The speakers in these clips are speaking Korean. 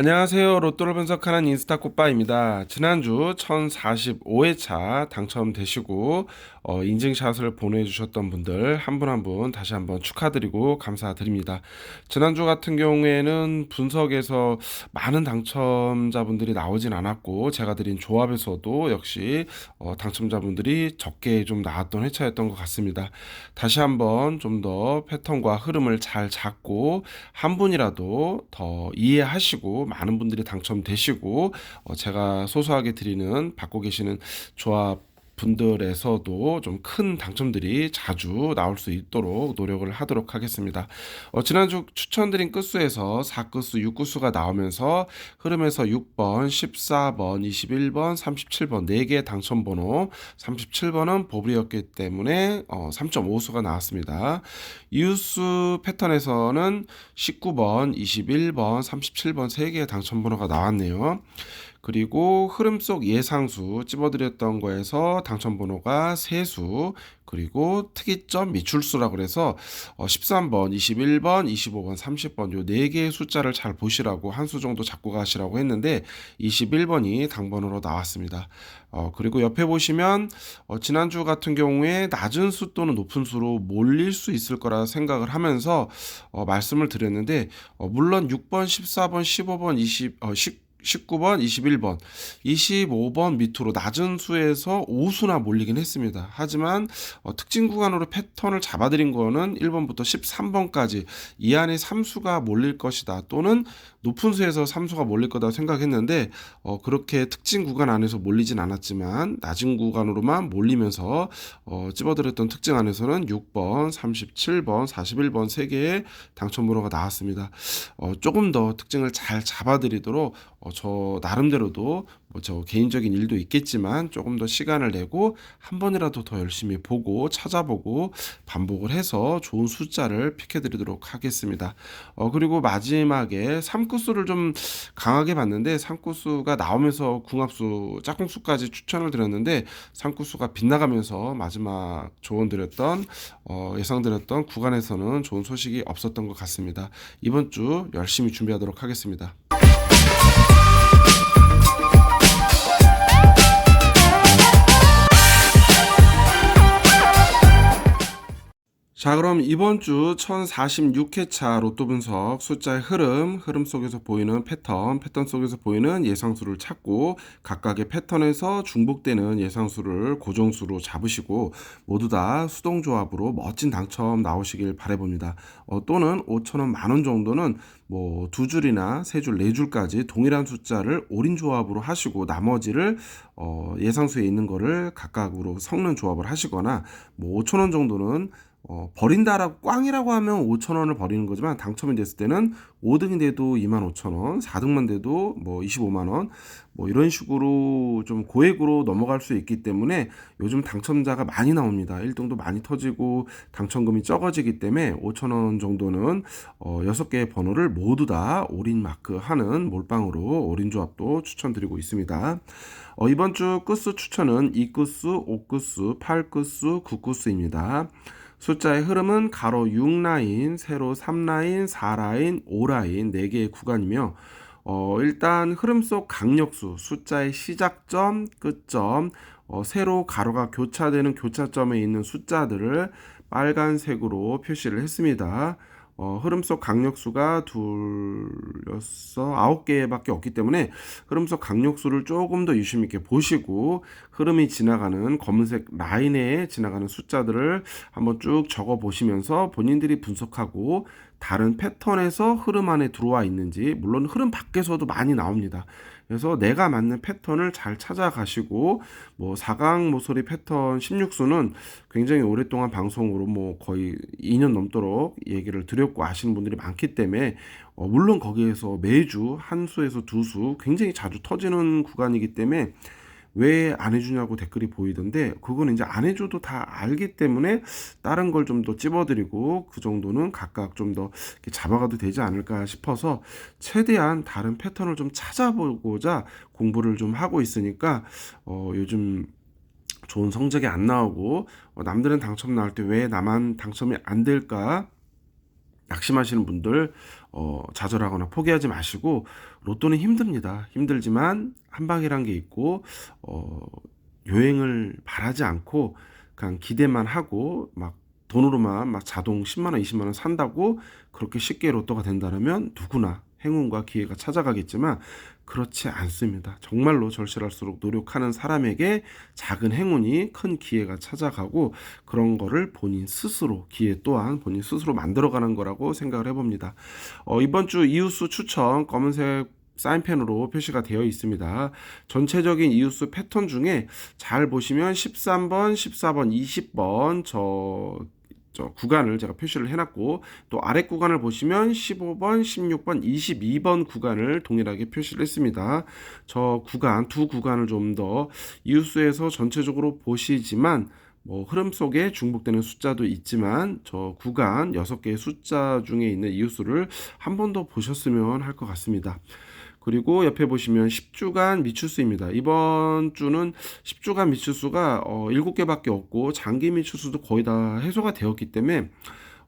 안녕하세요. 로또를 분석하는 인스타 꽃바입니다. 지난주 1045회차 당첨되시고 어, 인증샷을 보내주셨던 분들 한 분 한 분 다시 한번 축하드리고 감사드립니다. 지난주 같은 경우에는 분석에서 많은 당첨자분들이 나오진 않았고 제가 드린 조합에서도 역시 어, 당첨자분들이 적게 좀 나왔던 회차였던 것 같습니다. 다시 한번 좀 더 패턴과 흐름을 잘 잡고 한 분이라도 더 이해하시고 많은 분들이 당첨되시고 어, 제가 소소하게 드리는 받고 계시는 조합 분들에서도 좀 큰 당첨들이 자주 나올 수 있도록 노력을 하도록 하겠습니다. 어, 지난주 추천드린 끝수에서 4끝수, 6끝수가 나오면서 흐름에서 6번, 14번, 21번, 37번 4개의 당첨번호 37번은 보불이었기 때문에 어, 3.5수가 나왔습니다. 이웃수 패턴에서는 19번, 21번, 37번 3개의 당첨번호가 나왔네요. 그리고 흐름 속 예상수 찝어드렸던 거에서 당첨 번호가 세수 그리고 특이점 미출수라고 그래서 어 13번, 21번, 25번, 30번 요 네 개의 숫자를 잘 보시라고 한 수 정도 잡고 가시라고 했는데 21번이 당번으로 나왔습니다. 어 그리고 옆에 보시면 어 지난주 같은 경우에 낮은 수 또는 높은 수로 몰릴 수 있을 거라 생각을 하면서 어 말씀을 드렸는데 어 물론 6번, 14번, 15번, 20, 어 10, 19번, 21번, 25번 밑으로 낮은 수에서 5수나 몰리긴 했습니다. 하지만 어, 특징 구간으로 패턴을 잡아드린 거는 1번부터 13번까지 이 안에 3수가 몰릴 것이다 또는 높은 수에서 3수가 몰릴 거다 생각했는데 어, 그렇게 특징 구간 안에서 몰리진 않았지만 낮은 구간으로만 몰리면서 어, 찝어드렸던 특징 안에서는 6번, 37번, 41번 3개의 당첨 번호가 나왔습니다. 어, 조금 더 특징을 잘 잡아드리도록 어, 저 나름대로도 뭐 저 개인적인 일도 있겠지만 조금 더 시간을 내고 한 번이라도 더 열심히 보고 찾아보고 반복을 해서 좋은 숫자를 픽해드리도록 하겠습니다. 어, 그리고 마지막에 3구수를 좀 강하게 봤는데 3구수가 나오면서 궁합수, 짝꿍수까지 추천을 드렸는데 3구수가 빗나가면서 마지막 조언 드렸던 어, 예상드렸던 구간에서는 좋은 소식이 없었던 것 같습니다. 이번 주 열심히 준비하도록 하겠습니다. 자, 그럼 이번 주 1046회차 로또 분석 숫자의 흐름, 흐름 속에서 보이는 패턴, 패턴 속에서 보이는 예상수를 찾고 각각의 패턴에서 중복되는 예상수를 고정수로 잡으시고 모두 다 수동조합으로 멋진 당첨 나오시길 바라봅니다. 어, 또는 5천원, 만원 정도는 뭐 두 줄이나 세 줄, 네 줄까지 동일한 숫자를 올인 조합으로 하시고 나머지를 어, 예상수에 있는 거를 각각으로 섞는 조합을 하시거나 뭐 5천 원 정도는 어, 버린다라고 꽝이라고 하면 5천 원을 버리는 거지만 당첨이 됐을 때는 5등이 돼도 2만 5천 원, 4등만 돼도 뭐 25만 원, 뭐 이런 식으로 좀 고액으로 넘어갈 수 있기 때문에 요즘 당첨자가 많이 나옵니다. 1등도 많이 터지고 당첨금이 적어지기 때문에 5천 원 정도는 어, 6개의 번호를 모두 다 올인 마크 하는 몰빵으로 올인 조합도 추천드리고 있습니다. 어, 이번 주 끝수 추천은 2끝수, 5끝수, 8끝수, 9끝수입니다. 숫자의 흐름은 가로 6라인, 세로 3라인, 4라인, 5라인 4개의 구간이며 어, 일단 흐름 속 강력수, 숫자의 시작점, 끝점, 어, 세로 가로가 교차되는 교차점에 있는 숫자들을 빨간색으로 표시를 했습니다. 어, 흐름 속 강력수가 둘, 여섯, 아홉 개밖에 없기 때문에 흐름 속 강력수를 조금 더 유심 있게 보시고 흐름이 지나가는 검은색 라인에 지나가는 숫자들을 한번 쭉 적어 보시면서 본인들이 분석하고 다른 패턴에서 흐름 안에 들어와 있는지 물론 흐름 밖에서도 많이 나옵니다. 그래서 내가 맞는 패턴을 잘 찾아가시고 뭐 4강 모서리 패턴 16수는 굉장히 오랫동안 방송으로 뭐 거의 2년 넘도록 얘기를 드렸고 아시는 분들이 많기 때문에 어 물론 거기에서 매주 한 수에서 두 수 굉장히 자주 터지는 구간이기 때문에 왜 안 해주냐고 댓글이 보이던데 그거는 이제 안 해줘도 다 알기 때문에 다른 걸 좀 더 찝어드리고 그 정도는 각각 좀 더 잡아가도 되지 않을까 싶어서 최대한 다른 패턴을 좀 찾아보고자 공부를 좀 하고 있으니까 어 요즘 좋은 성적이 안 나오고 어 남들은 당첨 나올 때 왜 나만 당첨이 안 될까? 낙심하시는 분들 어, 좌절하거나 포기하지 마시고 로또는 힘듭니다. 힘들지만 한 방이란 게 있고 어, 요행을 바라지 않고 그냥 기대만 하고 막 돈으로만 막 자동 10만 원, 20만 원 산다고 그렇게 쉽게 로또가 된다면 누구나 행운과 기회가 찾아가겠지만 그렇지 않습니다. 정말로 절실할수록 노력하는 사람에게 작은 행운이 큰 기회가 찾아가고 그런 거를 본인 스스로 기회 또한 본인 스스로 만들어가는 거라고 생각을 해봅니다. 어, 이번 주 이웃수 추천 검은색 사인펜으로 표시가 되어 있습니다. 전체적인 이웃수 패턴 중에 잘 보시면 13번, 14번, 20번 저, 저 구간을 제가 표시를 해놨고 또 아래 구간을 보시면 15번, 16번, 22번 구간을 동일하게 표시를 했습니다. 저 구간 두 구간을 좀 더 이웃수에서 전체적으로 보시지만 뭐 흐름 속에 중복되는 숫자도 있지만 저 구간 6개의 숫자 중에 있는 이웃수를 한 번 더 보셨으면 할 것 같습니다. 그리고 옆에 보시면 10주간 미추수입니다. 이번 주는 10주간 미추수가 어 7개밖에 없고 장기 미추수도 거의 다 해소가 되었기 때문에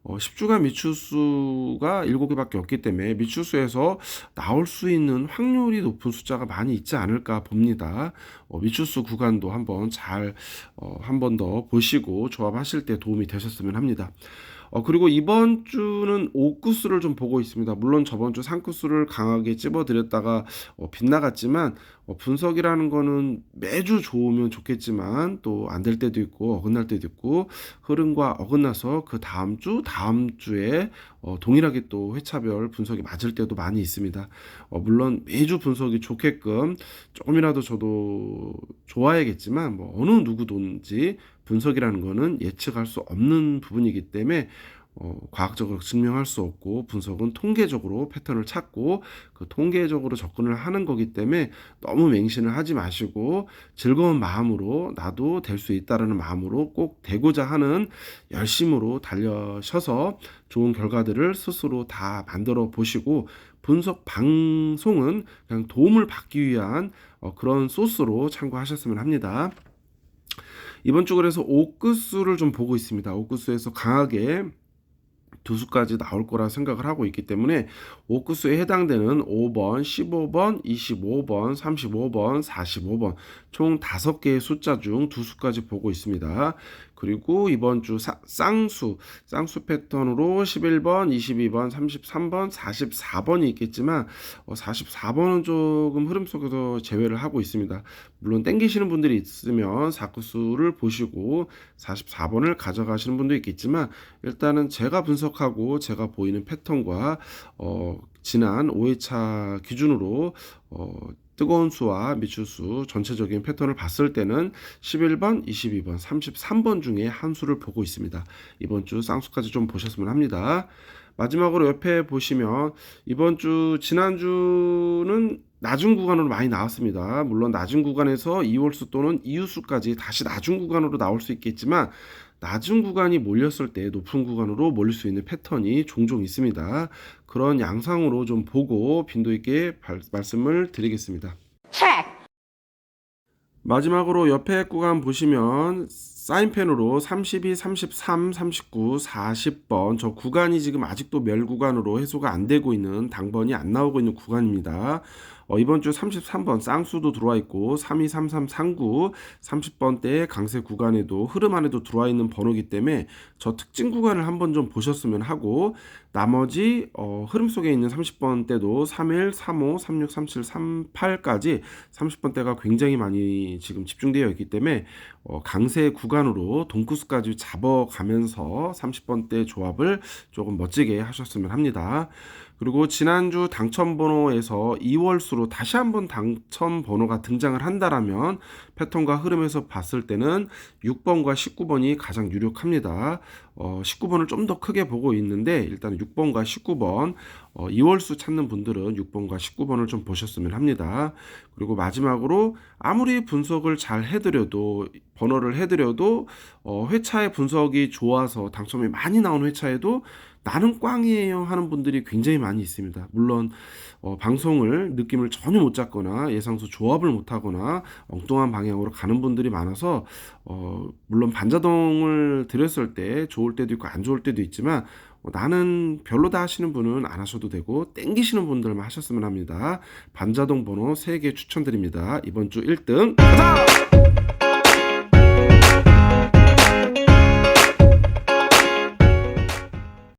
어 10주간 미추수가 7개밖에 없기 때문에 미추수에서 나올 수 있는 확률이 높은 숫자가 많이 있지 않을까 봅니다. 어 미추수 구간도 한번 잘 어 한번 더 보시고 조합하실 때 도움이 되셨으면 합니다. 어, 그리고 이번 주는 5구수를 좀 보고 있습니다. 물론 저번 주 3구수를 강하게 찝어드렸다가 어, 빗나갔지만 어, 분석이라는 거는 매주 좋으면 좋겠지만 또 안 될 때도 있고 어긋날 때도 있고 흐름과 어긋나서 그 다음 주 다음 주에 어, 동일하게 또 회차별 분석이 맞을 때도 많이 있습니다. 어, 물론 매주 분석이 좋게끔 조금이라도 저도 좋아야겠지만 뭐 어느 누구든지 분석이라는 거는 예측할 수 없는 부분이기 때문에 어, 과학적으로 증명할 수 없고 분석은 통계적으로 패턴을 찾고 그 통계적으로 접근을 하는 거기 때문에 너무 맹신을 하지 마시고 즐거운 마음으로 나도 될 수 있다라는 마음으로 꼭 되고자 하는 열심으로 달려셔서 좋은 결과들을 스스로 다 만들어 보시고 분석 방송은 그냥 도움을 받기 위한 어, 그런 소스로 참고하셨으면 합니다. 이번 주 그래서 옥구수를 좀 보고 있습니다. 옥구수에서 강하게 두 수까지 나올 거라 생각을 하고 있기 때문에 옥구수에 해당되는 5번, 15번, 25번, 35번, 45번 총 5개의 숫자 중 두 수까지 보고 있습니다. 그리고 이번 주 사, 쌍수, 쌍수 패턴으로 11번, 22번, 33번, 44번이 있겠지만 어, 44번은 조금 흐름 속에서 제외를 하고 있습니다. 물론 땡기시는 분들이 있으면 4구수를 보시고 44번을 가져가시는 분도 있겠지만 일단은 제가 분석 하고 제가 보이는 패턴과 어, 지난 5회차 기준으로 어, 뜨거운 수와 미추수 전체적인 패턴을 봤을 때는 11번, 22번, 33번 중에 한 수를 보고 있습니다. 이번 주 쌍수까지 좀 보셨으면 합니다. 마지막으로 옆에 보시면 이번 주 지난주는 낮은 구간으로 많이 나왔습니다. 물론 낮은 구간에서 2월수 또는 이웃수까지 다시 낮은 구간으로 나올 수 있겠지만 낮은 구간이 몰렸을 때 높은 구간으로 몰릴 수 있는 패턴이 종종 있습니다. 그런 양상으로 좀 보고 빈도 있게 발, 말씀을 드리겠습니다. 마지막으로 옆에 구간 보시면 사인펜으로 32, 33, 39, 40번 저 구간이 지금 아직도 멸 구간으로 해소가 안 되고 있는 당번이 안 나오고 있는 구간입니다. 어, 이번 주 33번 쌍수도 들어와 있고 32, 33, 39, 30번대 강세 구간에도 흐름 안에도 들어와 있는 번호기 때문에 저 특징 구간을 한번 좀 보셨으면 하고 나머지 어, 흐름 속에 있는 30번대도 31, 35, 36, 37, 38까지 30번대가 굉장히 많이 지금 집중되어 있기 때문에 어, 강세 구간으로 동쿠스까지 잡아가면서 30번대 조합을 조금 멋지게 하셨으면 합니다. 그리고 지난주 당첨 번호에서 2월수로 다시 한번 당첨 번호가 등장을 한다라면 패턴과 흐름에서 봤을 때는 6번과 19번이 가장 유력합니다. 어, 19번을 좀 더 크게 보고 있는데 일단 6번과 19번 어, 2월수 찾는 분들은 6번과 19번을 좀 보셨으면 합니다. 그리고 마지막으로 아무리 분석을 잘 해드려도 번호를 해드려도 어, 회차의 분석이 좋아서 당첨이 많이 나온 회차에도 나는 꽝이에요 하는 분들이 굉장히 많이 있습니다. 물론 어, 방송을 느낌을 전혀 못 잡거나 예상수 조합을 못 하거나 엉뚱한 방향으로 가는 분들이 많아서 어, 물론 반자동을 드렸을 때 좋을 때도 있고 안 좋을 때도 있지만 어, 나는 별로다 하시는 분은 안 하셔도 되고 땡기시는 분들만 하셨으면 합니다. 반자동 번호 3개 추천드립니다. 이번 주 1등 가자!